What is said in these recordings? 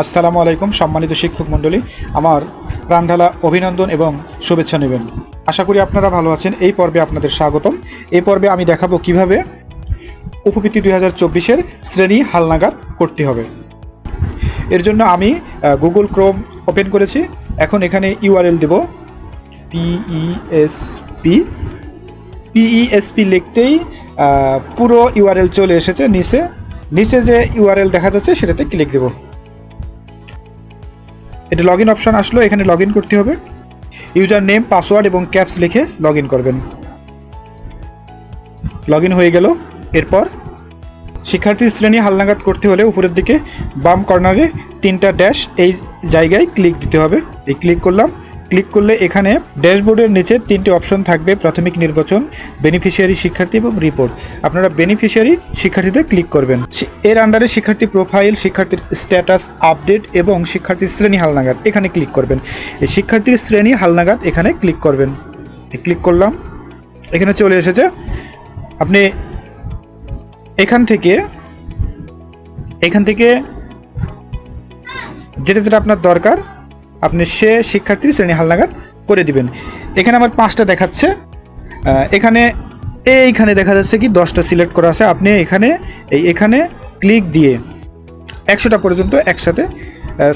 আসসালামু আলাইকুম সম্মানিত শিক্ষক মণ্ডলী। আমার প্রাণঢালা অভিনন্দন এবং শুভেচ্ছা নেবেন। আশা করি আপনারা ভালো আছেন। এই পর্বে আপনাদের স্বাগতম। এই পর্বে আমি দেখাবো কীভাবে উপবৃত্তি দুই হাজার চব্বিশের শ্রেণি হালনাগাদ করতে হবে। এর জন্য আমি গুগল ক্রোম ওপেন করেছি। এখন এখানে ইউআরএল দেব। E পিইএসপি পিইএসপি লিখতেই আহ, পুরো ইউআরএল চলে এসেছে নিচে। নিচে যে ইউআরএল দেখা যাচ্ছে সেটাতে ক্লিক দেব। এটা লগ ইন অপশন আসলো, এখানে লগ করতে হবে। ইউজার নেম পাসওয়ার্ড এবং ক্যাপস লিখে লগ করবেন। লগ হয়ে গেল। এরপর শিক্ষার্থীর শ্রেণি হালনাগাদ করতে হলে উপরের দিকে বাম কর্নারে তিনটা ড্যাশ এই জায়গায় ক্লিক দিতে হবে। এই ক্লিক করলাম ক্লিক করলে এখানে ড্যাশবোর্ডের নিচে তিনটি অপশন থাকবে, প্রাথমিক নির্বাচন বেনিফিশিয়ারি শিক্ষার্থী এবং রিপোর্ট আপনারা বেনিফিশিয়ারি শিক্ষার্থীতে ক্লিক করবেন। এর আন্ডারে শিক্ষার্থী প্রোফাইল শিক্ষার্থীর স্ট্যাটাস আপডেট এবং শিক্ষার্থীর শ্রেণি হালনাগাদ এখানে ক্লিক করবেন। এই শিক্ষার্থীর শ্রেণি হালনাগাদ এখানে ক্লিক করবেন। ক্লিক করলাম। এখানে চলে এসেছে। আপনি এখান থেকে এখান থেকে যেটা যেটা আপনার দরকার আপনি সে শিক্ষার্থীর শ্রেণি হালনাগাদ করে দিবেন। এখানে আমার পাঁচটা দেখাচ্ছে। এখানে এইখানে দেখা যাচ্ছে কি দশটা সিলেক্ট করা আছে। আপনি এখানে, এই এখানে ক্লিক দিয়ে একশোটা পর্যন্ত একসাথে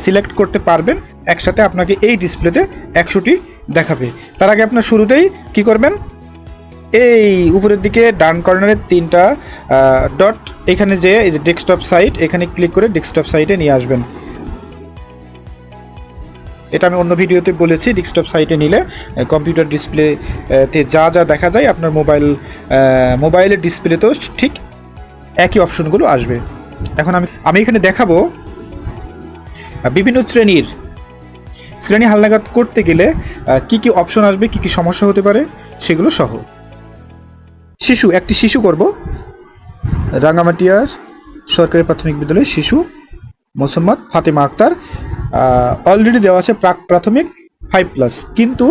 সিলেক্ট করতে পারবেন। একসাথে আপনাকে এই ডিসপ্লেতে একশোটি দেখাবে। তার আগে আপনার শুরুতেই কি করবেন? এই উপরের দিকে ডান কর্নারের তিনটা ডট। এখানে যে, এই যে ডেস্কটপ সাইট এখানে ক্লিক করে ডেস্কটপ সাইটে নিয়ে আসবেন। এটা আমি অন্য ভিডিওতে বলেছি ডেস্কটপ সাইটে নিলে কম্পিউটার ডিসপ্লেতে যা যা দেখা যায় আপনার মোবাইল মোবাইলের ডিসপ্লেতেও ঠিক একই অপশনগুলো আসবে। এখন আমি আমি এখানে দেখাবো বিভিন্ন শ্রেণির, শ্রেণি হালনাগাদ করতে গেলে কি কি অপশন আসবে, কি কি সমস্যা হতে পারে, সেগুলো সহ। শিশু, একটি শিশু করব। রাঙ্গামাটিয়ার সরকারি প্রাথমিক বিদ্যালয়ের শিশু, মোসাম্মদ ফাতেমা আক্তার। অলরেডি দেওয়া আছে প্রাক প্রাথমিক ফাইভ প্লাস কিন্তু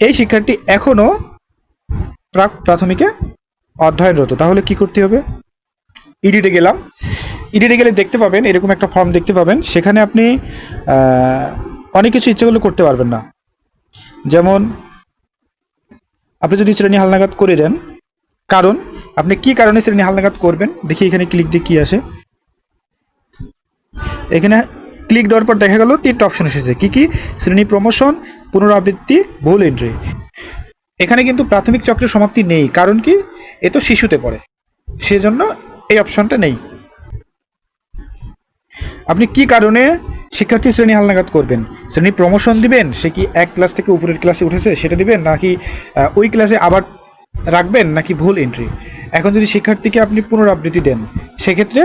এই শিক্ষার্থী এখনও প্রাক প্রাথমিকে অধ্যয়নরত। তাহলে কি করতে হবে? ইডিটে গেলাম। ইডিটে গেলে দেখতে পাবেন, এরকম একটা ফর্ম দেখতে পাবেন, সেখানে আপনি অনেক কিছু ইচ্ছে করলে করতে পারবেন না। যেমন, আপনি যদি শ্রেণি হালনাগাদ করে দেন, কারণ আপনি কি কারণে শ্রেণি হালনাগাদ করবেন? দেখি এখানে ক্লিক দিয়ে কি আসে। এখানে ক্লিক দেওয়ার পর দেখা গেল তিনটা অপশন এসেছে। কি কি? শ্রেণি প্রমোশন পুনরাবৃত্তি ভুল এন্ট্রি এখানে কিন্তু প্রাথমিক চক্রের সমাপ্তি নেই। কারণ কি? এ তো শিশুতে পড়ে। সেজন্য এই অপশনটা নেই। আপনি কি কারণে শিক্ষার্থী শ্রেণি হালনাগাদ করবেন? শ্রেণি প্রমোশন দিবেন? সে কি এক ক্লাস থেকে উপরের ক্লাসে উঠেছে, সেটা দিবেন? নাকি ওই ক্লাসে আবার রাখবেন? নাকি ভুল এন্ট্রি এখন যদি শিক্ষার্থীকে আপনি পুনরাবৃত্তি দেন, সেক্ষেত্রে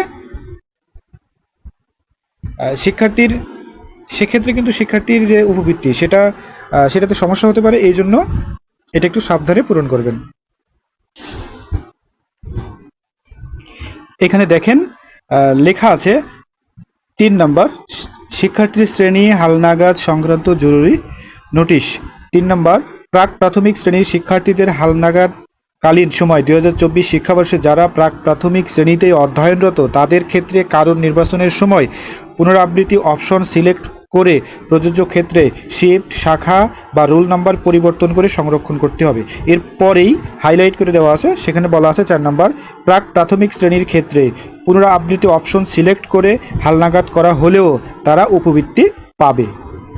শিক্ষার্থীর, সেক্ষেত্রে কিন্তু শিক্ষার্থীর যে উপবৃত্তি, সেটা সেটাতে সমস্যা হতে পারে, এই জন্য এটা একটু সাবধানে পূরণ করবেন। এখানে দেখেন লেখা আছে, তিন নম্বর, শিক্ষার্থীর শ্রেণি, হালনাগাদ, সংক্রান্ত, জরুরি নোটিশ। তিন নম্বর, প্রাক প্রাথমিক শ্রেণির শিক্ষার্থীদের হালনাগাদ কালীন সময়, দুই হাজার চব্বিশ শিক্ষাবর্ষে যারা প্রাক প্রাথমিক শ্রেণীতে অধ্যয়নরত, তাদের ক্ষেত্রে কারণ নির্বাচনের সময় পুনরাবৃত্তি অপশন সিলেক্ট করে প্রযোজ্য ক্ষেত্রে শিফট শাখা বা রোল নাম্বার পরিবর্তন করে সংরক্ষণ করতে হবে। এরপরেই হাইলাইট করে দেওয়া আছে, সেখানে বলা আছে চার নাম্বার, প্রাক প্রাথমিক শ্রেণির ক্ষেত্রে পুনরাবৃত্তি অপশন সিলেক্ট করে হালনাগাদ করা হলেও তারা উপবৃত্তি পাবে।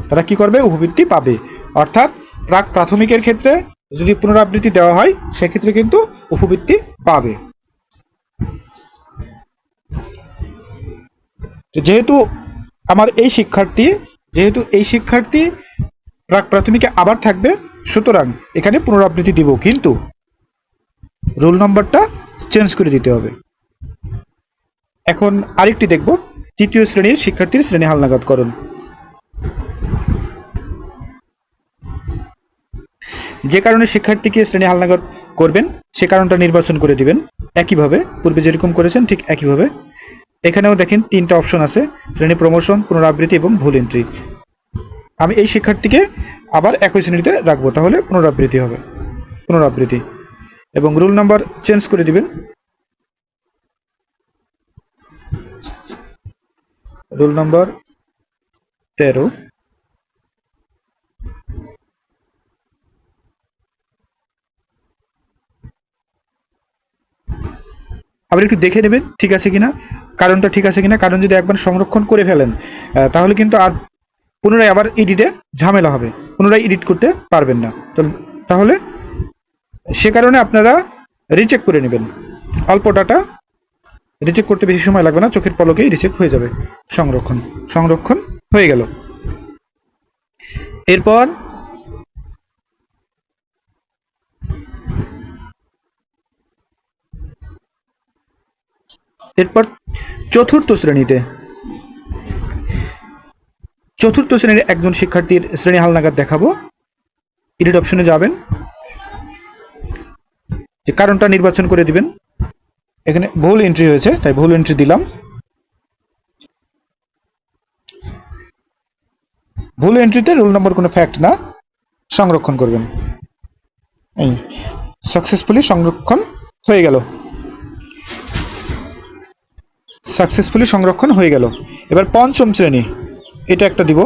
তারা কি করবে? উপবৃত্তি পাবে। অর্থাৎ প্রাক প্রাথমিকের ক্ষেত্রে যদি পুনরাবৃত্তি দেওয়া হয়, সেক্ষেত্রে কিন্তু উপবৃত্তি পাবে। যেহেতু আমার এই শিক্ষার্থী, যেহেতু এই শিক্ষার্থী প্রাক প্রাথমিকে আবার থাকবে, সুতরাং এখানে পুনরাবৃত্তি দিব, কিন্তু রোল নম্বরটা চেঞ্জ করে দিতে হবে। এখন আরেকটি দেখব, তৃতীয় শ্রেণির শিক্ষার্থীর শ্রেণি হালনাগাদকরণ যে কারণে শিক্ষার্থীকে শ্রেণি হালনাগাদ করবেন, সে কারণটা নির্বাচন করে দিবেন। একইভাবে, পূর্বে যেরকম করেছেন, ঠিক একইভাবে এখানেও দেখেন তিনটা অপশন আছে, শ্রেণি প্রমোশন পুনরাবৃত্তি এবং ভুল এন্ট্রি আমি এই শিক্ষার্থীকে আবার একই শ্রেণীতে রাখব, তাহলে পুনরাবৃত্তি হবে, পুনরাবৃত্তি। এবং রুল নাম্বার চেঞ্জ করে দিবেন। রুল নাম্বার তেরো। আবার একটু দেখে নেবেন ঠিক আছে কিনা, কারণটা ঠিক আছে কিনা, কারণ যদি একবার সংরক্ষণ করে ফেলেন তাহলে কিন্তু আর পুনরায় আবার এডিটে ঝামেলা হবে, পুনরায় এডিট করতে পারবেন না। তো তাহলে সে কারণে আপনারা রিচেক করে নেবেন। অল্প ডাটা রিচেক করতে বেশি সময় লাগবে না, চোখের পলকেই রিচেক হয়ে যাবে সংরক্ষণ সংরক্ষণ হয়ে গেল। এরপর এরপর চতুর্থ শ্রেণীতে। চতুর্থ শ্রেণির একজন শিক্ষার্থীর শ্রেণি হালনাগাদ দেখাবো। এডিট অপশনে যাবেন। যে কারণটা নির্বাচন করে দিবেন। এখানে ভুল এন্ট্রি হয়েছে, তাই ভুল এন্ট্রি দিলাম। ভুল এন্ট্রিতে রোল নম্বর কোনো ফ্যাক্ট না। সংরক্ষণ করবেন। এই সাকসেসফুলি সংরক্ষণ হয়ে গেল। সাকসেসফুলি সংরক্ষণ হয়ে গেল। এবার পঞ্চম শ্রেণি। এটা একটা দিব।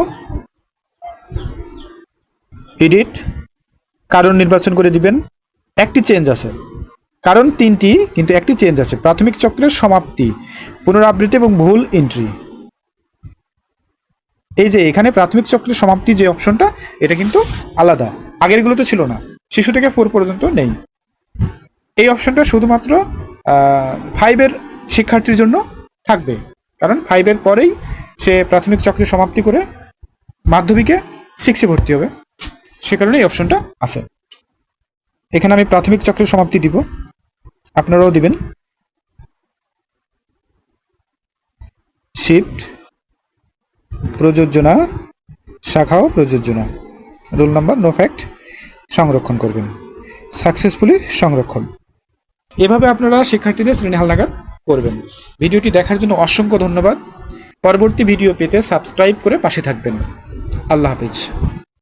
এডিট কারণ নির্বাচন করে দিবেন। একটি চেঞ্জ আছে। কারণ তিনটি, কিন্তু একটি চেঞ্জ আছে। প্রাথমিক চক্রের সমাপ্তি, পুনরাবৃত্তি এবং ভুল এন্ট্রি এই যে, এখানে প্রাথমিক চক্রের সমাপ্তি যে অপশনটা এটা কিন্তু আলাদা। আগের গুলোতে ছিল না। শিশু থেকে ফোর পর্যন্ত নেই। এই অপশনটা শুধুমাত্র ফাইভের শিক্ষার্থীর জন্য থাকবে। কারণ ফাইভের পরেই সে প্রাথমিক চক্রের সমাপ্তি করে মাধ্যমিকে সিক্সে ভর্তি হবে। সে কারণে এই অপশনটা আছে। এখানে আমি প্রাথমিক চক্রের সমাপ্তি দিব। আপনারাও দিবেন। শিফট প্রযোজনা শাখাও প্রযোজনা রোল নাম্বার নো ফ্যাক্ট সংরক্ষণ করবেন। সাকসেসফুলি সংরক্ষণ। এভাবে আপনারা শিক্ষার্থীদের শ্রেণি হালনাগাদ করবেন। ভিডিওটি দেখার জন্য অসংখ্য ধন্যবাদ। পরবর্তী ভিডিও পেতে সাবস্ক্রাইব করে পাশে থাকবেন। আল্লাহ হাফিজ।